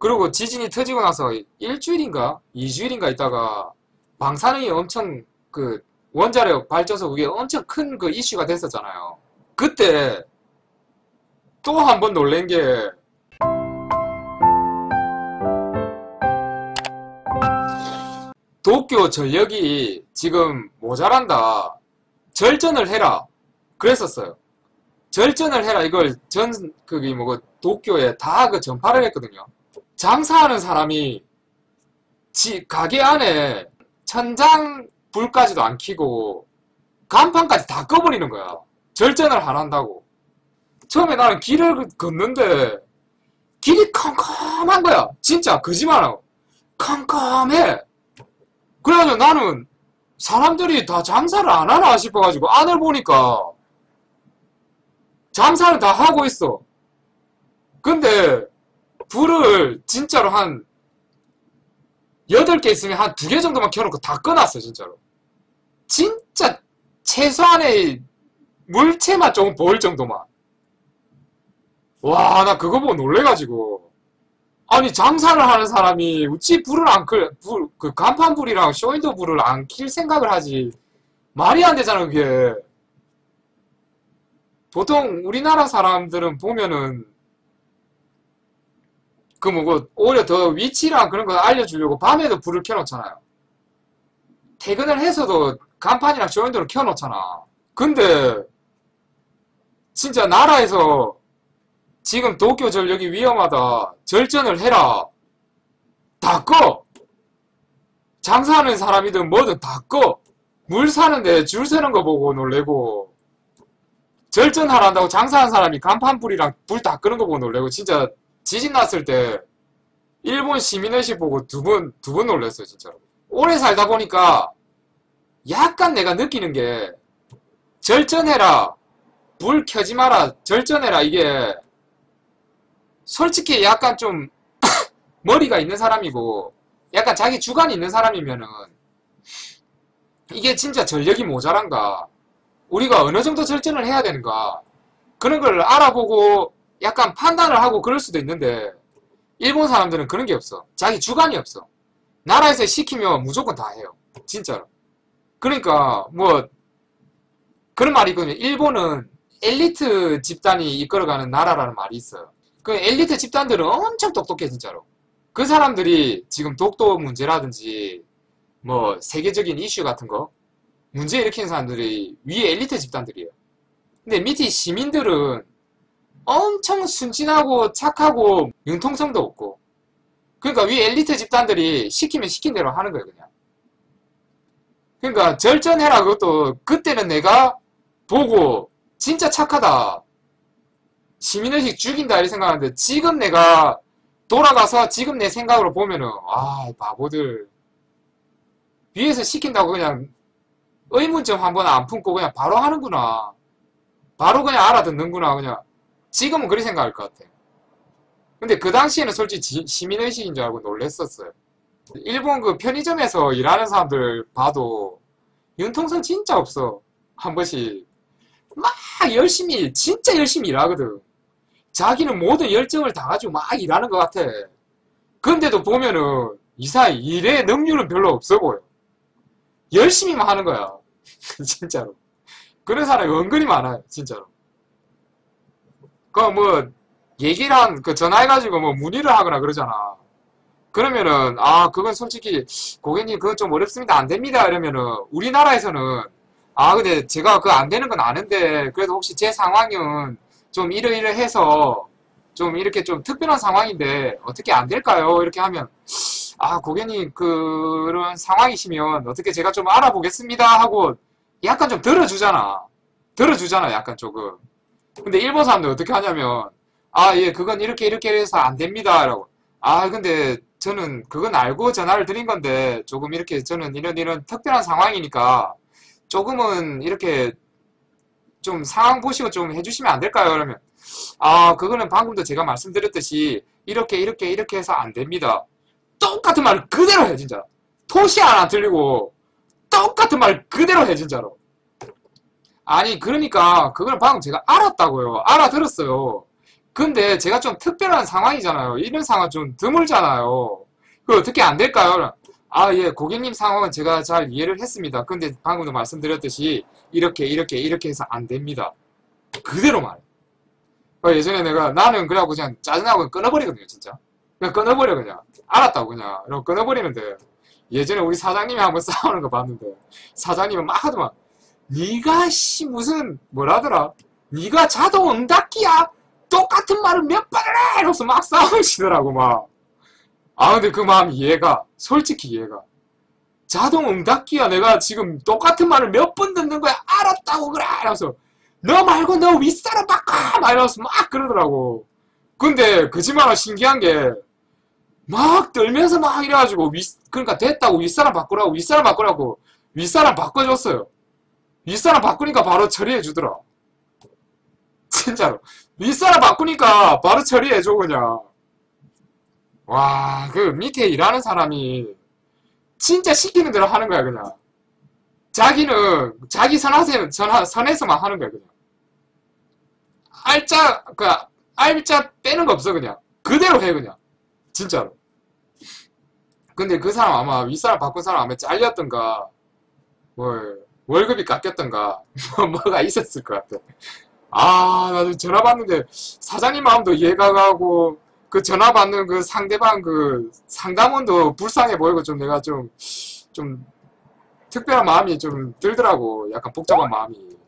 그리고 지진이 터지고 나서 일주일인가? 이주일인가 있다가 방사능이 엄청 그 원자력 발전소 그게 엄청 큰 그 이슈가 됐었잖아요. 그때 또 한 번 놀란 게 도쿄 전력이 지금 모자란다. 절전을 해라. 그랬었어요. 절전을 해라. 이걸 전, 그게 뭐고, 도쿄에 다 그 전파를 했거든요. 장사하는 사람이 지, 가게 안에 천장 불까지도 안 켜고 간판까지 다 꺼버리는 거야. 절전을 안 한다고. 처음에 나는 길을 걷는데 길이 컴컴한 거야. 진짜 거짓말하고. 컴컴해. 그래가지고 나는 사람들이 다 장사를 안 하나 싶어가지고 안을 보니까 장사를 다 하고 있어. 근데 불을 진짜로 한 8개 있으면 한 2개 정도만 켜놓고 다 꺼놨어 진짜로. 진짜 최소한의 물체만 조금 보일 정도만. 와, 나 그거 보고 놀래가지고. 아니, 장사를 하는 사람이 어찌 불을 안 끌, 불, 그 간판 불이랑 쇼윈도 불을 안 킬 생각을 하지. 말이 안 되잖아, 그게. 보통 우리나라 사람들은 보면은 그 뭐고 오히려 더 위치랑 그런 거 알려주려고 밤에도 불을 켜놓잖아요. 퇴근을 해서도 간판이랑 쇼윈도를 켜놓잖아. 근데 진짜 나라에서 지금 도쿄 전력이 위험하다. 절전을 해라. 다 꺼. 장사하는 사람이든 뭐든 다 꺼. 물 사는데 줄 서는 거 보고 놀래고 절전하라 한다고 장사하는 사람이 간판 불이랑 불 다 끄는 거 보고 놀래고 진짜 지진 났을 때 일본 시민의식 보고 두 번, 두 번 놀랐어요, 진짜로. 오래 살다 보니까 약간 내가 느끼는 게 절전해라, 불 켜지 마라, 절전해라, 이게 솔직히 약간 좀 머리가 있는 사람이고 약간 자기 주관이 있는 사람이면은 이게 진짜 전력이 모자란가 우리가 어느 정도 절전을 해야 되는가 그런 걸 알아보고 약간 판단을 하고 그럴 수도 있는데 일본 사람들은 그런 게 없어. 자기 주관이 없어. 나라에서 시키면 무조건 다 해요. 진짜로. 그러니까 뭐 그런 말이 있거든요. 일본은 엘리트 집단이 이끌어가는 나라라는 말이 있어요. 그 엘리트 집단들은 엄청 똑똑해 진짜로. 그 사람들이 지금 독도 문제라든지 뭐 세계적인 이슈 같은 거 문제 일으키는 사람들이 위에 엘리트 집단들이에요. 근데 밑에 시민들은 엄청 순진하고 착하고 융통성도 없고. 그러니까 위 엘리트 집단들이 시키면 시킨 대로 하는 거예요 그냥. 그러니까 절전해라 그것도. 그때는 내가 보고 진짜 착하다. 시민의식 죽인다 이렇게 생각하는데 지금 내가 돌아가서 지금 내 생각으로 보면은 아 바보들. 위에서 시킨다고 그냥 의문점 한 번 안 품고 그냥 바로 하는구나. 바로 그냥 알아듣는구나 그냥 지금은 그렇게 생각할 것 같아 근데 그 당시에는 솔직히 시민의식인 줄 알고 놀랬었어요 일본 그 편의점에서 일하는 사람들 봐도 융통성 진짜 없어 한 번씩 막 열심히 진짜 열심히 일하거든 자기는 모든 열정을 다 가지고 막 일하는 것 같아. 근데도 보면은 이사이 일의 능률은 별로 없어 보여. 열심히만 하는 거야. 진짜로. 그런 사람이 은근히 많아요. 진짜로. 그뭐 얘기랑 그 전화해가지고 뭐 문의를 하거나 그러잖아. 그러면은 아 그건 솔직히 고객님 그건 좀 어렵습니다. 안 됩니다. 이러면은 우리나라에서는 아 근데 제가 그 안 되는 건 아는데 그래도 혹시 제 상황은 좀 이러이러해서 좀 이렇게 좀 특별한 상황인데 어떻게 안 될까요? 이렇게 하면 아 고객님 그런 상황이시면 어떻게 제가 좀 알아보겠습니다 하고 약간 좀 들어주잖아 들어주잖아 약간 조금 근데 일본 사람들 어떻게 하냐면 아 예 그건 이렇게 이렇게 해서 안 됩니다 라고 아 근데 저는 그건 알고 전화를 드린 건데 조금 이렇게 저는 이런 이런 특별한 상황이니까 조금은 이렇게 좀 상황 보시고 좀 해주시면 안 될까요? 그러면 아 그거는 방금도 제가 말씀드렸듯이 이렇게 이렇게 이렇게 해서 안 됩니다. 똑같은 말을 그대로 해 진짜. 토시 하나 들리고 똑같은 말 그대로 해 진짜로. 아니 그러니까 그걸 방금 제가 알았다고요. 알아들었어요. 근데 제가 좀 특별한 상황이잖아요. 이런 상황 좀 드물잖아요. 그 어떻게 안 될까요? 아, 예, 고객님 상황은 제가 잘 이해를 했습니다. 근데 방금도 말씀드렸듯이 이렇게, 이렇게, 이렇게 해서 안 됩니다. 그대로 말해. 어, 예전에 내가 나는 그래갖고 그냥 짜증나고 끊어버리거든요, 진짜. 그냥 끊어버려, 그냥. 알았다고, 그냥. 이러고 끊어버리는데. 예전에 우리 사장님이 한번 싸우는 거 봤는데. 사장님은 막 하더만. 니가, 씨, 무슨, 뭐라더라? 니가 자동 응답기야? 똑같은 말을 몇 번을 해! 이러면서 막 싸우시더라고, 막. 아, 근데 그 마음 이해가. 솔직히 이해가. 자동 응답기야. 내가 지금 똑같은 말을 몇 번 듣는 거야. 알았다고 그래! 이러면서. 너 말고 너 윗사람 바꿔! 막 이러면서 막 그러더라고. 근데 그지만은 신기한 게, 막 떨면서 막 이래가지고, 윗, 그러니까 됐다고 윗사람 바꾸라고, 윗사람 바꾸라고, 윗사람 바꿔줬어요. 윗사람 바꾸니까 바로 처리해주더라. 진짜로. 윗사람 바꾸니까 바로 처리해줘, 그냥. 와, 그 밑에 일하는 사람이 진짜 시키는 대로 하는 거야, 그냥. 자기는, 자기 선하세, 선, 선에서만 하는 거야, 그냥. 알짜, 그, 알짜 빼는 거 없어, 그냥. 그대로 해, 그냥. 진짜로. 근데 그 사람 아마, 윗사람 바꾼 사람 아마 잘렸던가, 뭘, 월급이 깎였던가, 뭐, 뭐가 있었을 것 같아. 아, 나도 전화 받는데, 사장님 마음도 이해가 가고, 그 전화 받는 그 상대방 그 상담원도 불쌍해 보이고 좀 내가 좀, 좀 특별한 마음이 좀 들더라고. 약간 복잡한 마음이.